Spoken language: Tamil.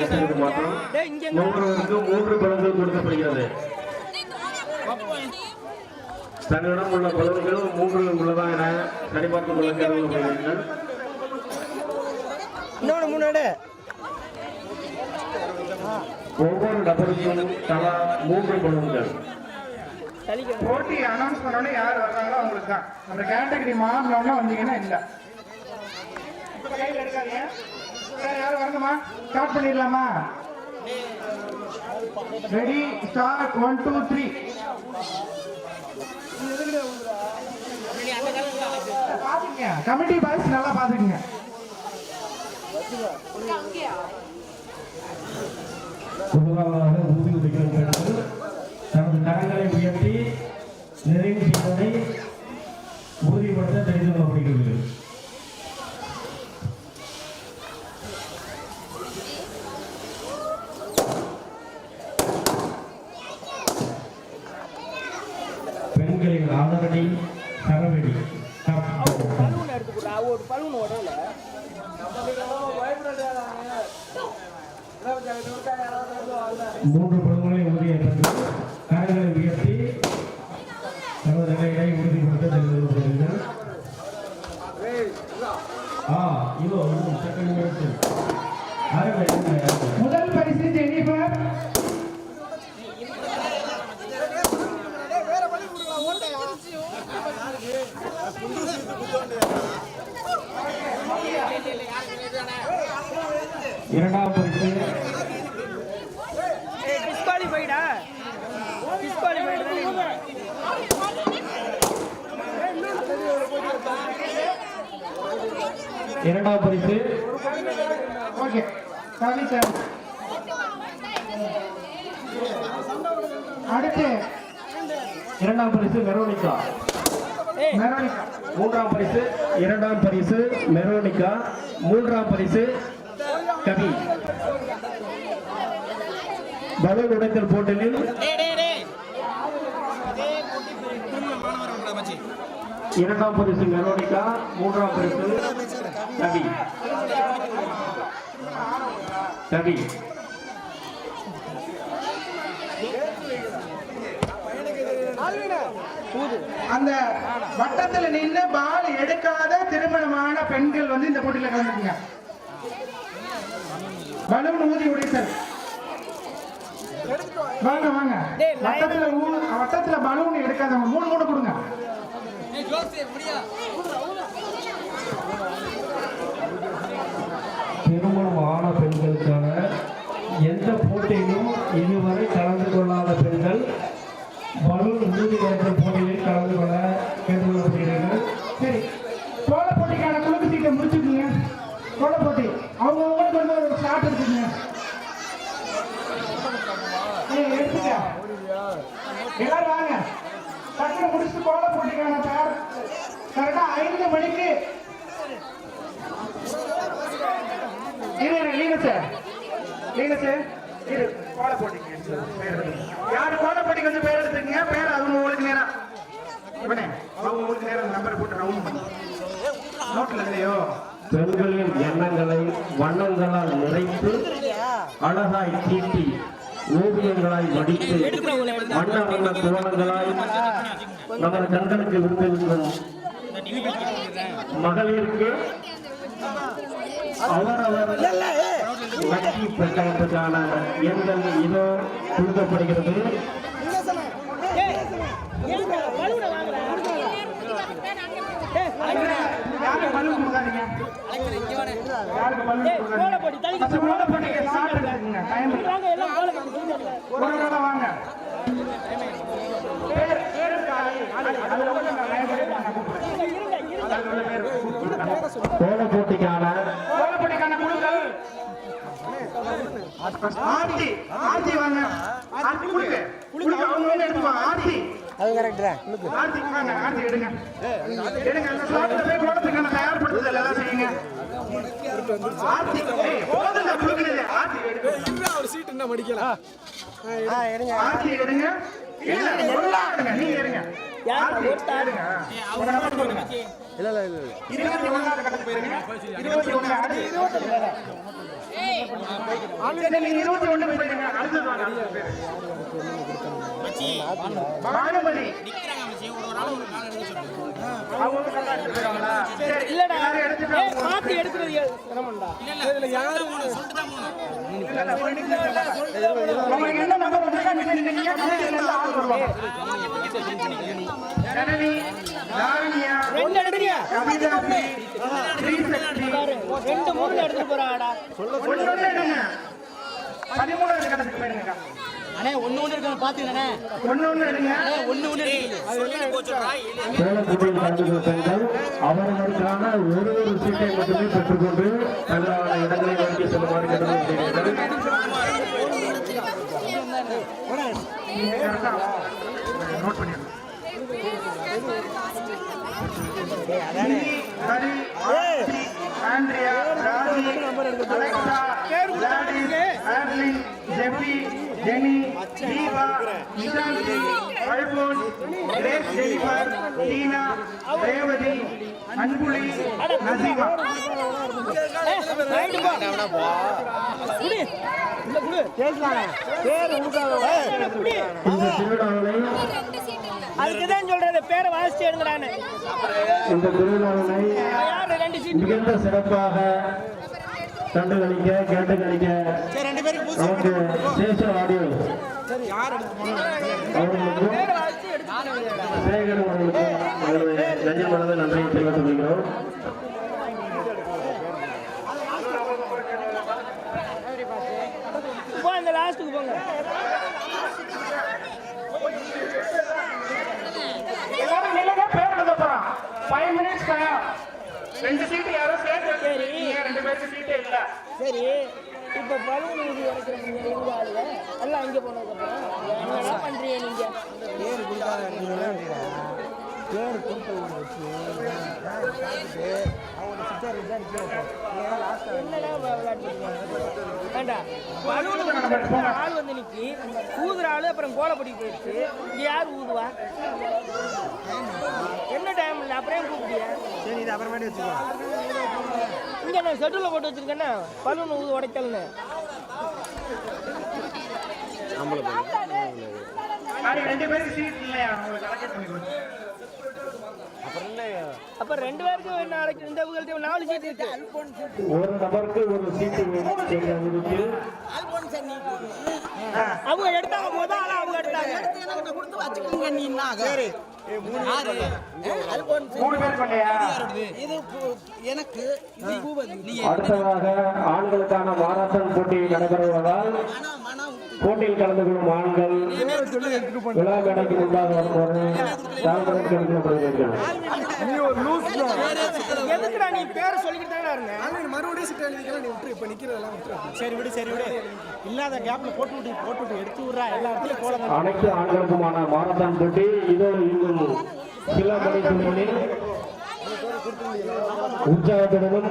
திசைக்கு மாற்றம் ஒவ்வொருவருக்கு மூன்று பலன்கள் கொடுக்கப்படுகிறது தன்னிடம் உள்ள பலன்கள் மூன்று உள்ளதா என சரிபார்த்துக் கொள்ள கேட்டுக்கொள்கிறீர்கள் முன்னாடி ஒவ்வொரு நபருக்கும் தலா மூன்று பலன்கள் போட்டி அனௌன்ஸ் பண்ணோன்னே யார் வர்றாங்களோ அவங்களுக்கு தான் அந்த கேட்டகரி மாறினோம்னா வந்தீங்கன்னா இல்லை. கையில் எடுக்காதீங்க வேற யாரும் வரணுமா? ஸ்டார்ட் பண்ணிடலாமா? Ready start one two three பாத்துக்கங்க. கமிட்டி பாய்ஸ் நல்லா பாத்துக்கங்க. பொதுவாக ஊதி உடைக்கிறது தனது கரங்களை உயர்த்தி நிறைவு செய்வதை உறுதிப்படுத்த தெரிந்து கொள்ளப்படுகிறது பெண்களின் ஆதரடி சரவெடி பலூன் ஒரு பலூன் உடல மூன்று படங்களை உறுதியேற்றது கரங்களை உயர்த்தி தனது நிலைகளை உறுதிப்படுத்த தெரிந்து இரண்டாம் பரிசு. டிஸ்குவாலிஃபைடா டிஸ்குவாலிஃபைடு இரண்டாம் பரிசு. ஓகே. சரி சார் அடுத்து. இரண்டாம் பரிசு மெரோனிகா மூன்றாம் பரிசு இரண்டாம் பரிசு மெரோனிகா. மூன்றாம் பரிசு கவி பலூன் உடைத்தல் போட்டியில் இரண்டாம் பரிசு மெரோனிகா. மூன்றாம் பரிசு கவி கவி அந்த வட்டத்துல நின்று பால் எடுக்காத திருமணமான பெண்கள் வந்து இந்த போட்டியில கலந்துக்குங்க. பலூன் ஊதி உடைத்தல். வாங்க வாங்க. வட்டத்துல வட்டத்துல பலூன் எடுக்காதவங்க மூணு மூணு கொடுங்க திருமணம் ஆன பெண்களுக்கான எந்த போட்டியிலும் இதுவரை கலந்து கொள்ளாத பெண்கள் பலூன் ஊதி ஏற்ற போட்டியில் கலந்து கொள்ள கேட்டுக்கொள்ளப்படுகிறீர்கள் சரி கோல போட்டிக்கான குழுக்கு சீட்டை கோல போட்டி. அவங்க உங்களுக்கு வந்து ஒரு ஷாட் எடுத்துக்கங்க ஏய், எடுத்துக்க எல்லாரும் வாங்க. டக்குனு முடிச்சுட்டு கோல போட்டிக்கான சார். கரெக்டா ஐந்து மணிக்கு. இரு சார். Linus sir. இரு கோல போட்டிக்கு பேர் எடுத்துங்க. யாரு கோல போட்டிக்கு வந்து பேர் எடுத்துக்கங்க பேர் அவங்க உங்களுக்கு நேரம் இவனே அவங்க உங்களுக்கு நேரம் நம்பர் போட்டு ரவுண்ட் பண்ணி நோட்ல இல்லையோ எண்ணங்களை வண்ணங்களால் நிறைத்து அழகாய் தீட்டி ஓவியங்களாய் வடித்து வண்ண வண்ண கோலங்களாய் நமது கண்களுக்கு விருந்திருக்கும் மகளிருக்கு அவரவர் லக்கி பிரச்சாரத்துக்கான எண்கள் இதோ கொடுக்கப்படுகிறது. பலூன் கொடுக்காதீங்க. யாருக்கு டைம் ஒரு தடவை வாங்க. பேர் பேர்? அதுல உள்ள குழுக்கள் ஆர்த்தி ஆர்த்தி வாங்க. ஆர்த்தி கொடுங்க. கொடுங்க. அவங்க வந்து எடுத்துவாங்க ஆர்த்தி. அது கரெக்ட் தான். ஆர்த்தி வாங்க ஆர்த்தி எடுங்க. எடுங்க அந்த ஸ்லாட்ல போய் கோலத்துக்கான தயார்படுத்துதல் எல்லாம் செய்யுங்க. ஆர்த்தி ஏய், போதுங்க கொடுக்குறது ஆர்த்தி எடுங்க. ஆ எடுங்க. ஆர்த்தி எடுங்க. இல்ல சொல்லுங்க. இருபத்தி ஒண்ணாவது கட்டத்துக்கு போயிருங்க. இருபத்தி ஒண்ணு பானுமதி. இல்லடா. பார்த்து எடுக்கிறது சிரமம்டா. உங்களுக்கு என்ன நம்பர் ஜனனி லாவண்யா ரெண்டு எடுக்கிறியா மூணு எடுத்துட்டு போறாடா எடுங்க. பதிமூணாவது கட்டத்துக்கு போயிருங்க அண்ணே ஒண்ணு ஒண்ணு இருக்கு பாத்துக்கண்ணே ஒண்ணு எடுங்க. பெண்கள் அவர்களுக்கான ஒரு ஒரு சீட்டை மட்டுமே பெற்றுக்கொண்டு தங்களான இடங்களை நோக்கி செல்லுமாறு கேட்டுக்கொள்கிறீர்கள் நீங்க கரெக்டா நோட் பண்ணிடுங்க Hari Aarthi, Andrea Raji Alexa Gladys Arlin Jebi Jenny Deepa Nishanthi Alphonse Grace Jennifer Tina Revathi Anbuli Naseema. சொல்றது பேரை வாசிச்சு இந்த திருவிழாவினை மிகுந்த சிறப்பாக கண்டு கழிக்க கேட்டு கழிக்க ரெண்டு பேருக்கு நமக்கு சேஷ ஆடியோ. சேகர் அவர்களுக்கும் எங்களது நெஞ்சமனது நன்றியை தெரிவித்துக் கொள்கிறோம். லாஸ்ட்டுக்கு போங்க. எல்லாரும் நில்லுங்க பேர் எழுத போறோம். ஃபைவ் மினிட்ஸ் ரெண்டு சீட்டு யாரும் சரி. ரெண்டு பேருக்கு சீட்டே இல்ல. சரி. இப்ப பலூன் ஊதி உடைக்கிறீங்க எங்க ஆளுங்க எல்லாம் இங்க போனதுக்கப்புறம். என்னடா பண்றீங்க நீங்க? என்னடா விளையாடுறீங்க வேண்டாம் பலூன் ஊதுற ஆள் வந்து நிக்கி. ஊதுற ஆளு அப்புறம் கோலப்படி போயிடுச்சு. இங்க யார் ஊதுவா? என்ன டைம் இல்லை? அப்புறம் கூப்பிட்டியா? சரி இது அப்புறமேட்டு வச்சுக்கோ இங்க நான் ஷெட்யூல்ல போட்டு வச்சிருக்கேன்னா? பலூன் ஊது உடைக்கல்னு ரெண்டு பேருக்கு சீட் இல்லையா? உங்களுக்கு. அப்ப ரெண்டு பேருக்கு நாளைக்கு இந்த நாலு சீட் இருக்கு. ஒரு நபருக்கு ஒரு சீட்டு அவங்க எடுத்தாங்க முதல் ஆளா அவங்க எடுத்தாங்க. சரி. மூணு பேர் பண்ணலையா? இது பு- எனக்கு ஆண்களுக்கான மாரத்தான் போட்டி நடைபெறுவதால் மனா மனா போட்டியில் கலந்து கொள்ளும் ஆண்கள் விழா மேடைக்கு முன்பாக வரும்போது கேட்கப்படுகிறீர்கள் எதுக்குடா நீ பேரை சொல்லிக்கிட்டு தானே மறுபடியும் சிட்ட எழுதிக்கலாம் நீ விட்டு இப்ப நிக்கிறதெல்லாம் விட்டு சரி விடு சரி விடு. இல்லாத கேப்ல போட்டு விட்டு போட்டு விட்டு எடுத்து விடுறா. எல்லா இடத்துலயும் கோலம் அனைத்து ஆண்களுக்குமான மாரத்தான் போட்டி இதோ இன்னும் சில மணி துணிகளில் உற்சாகத்துடனும்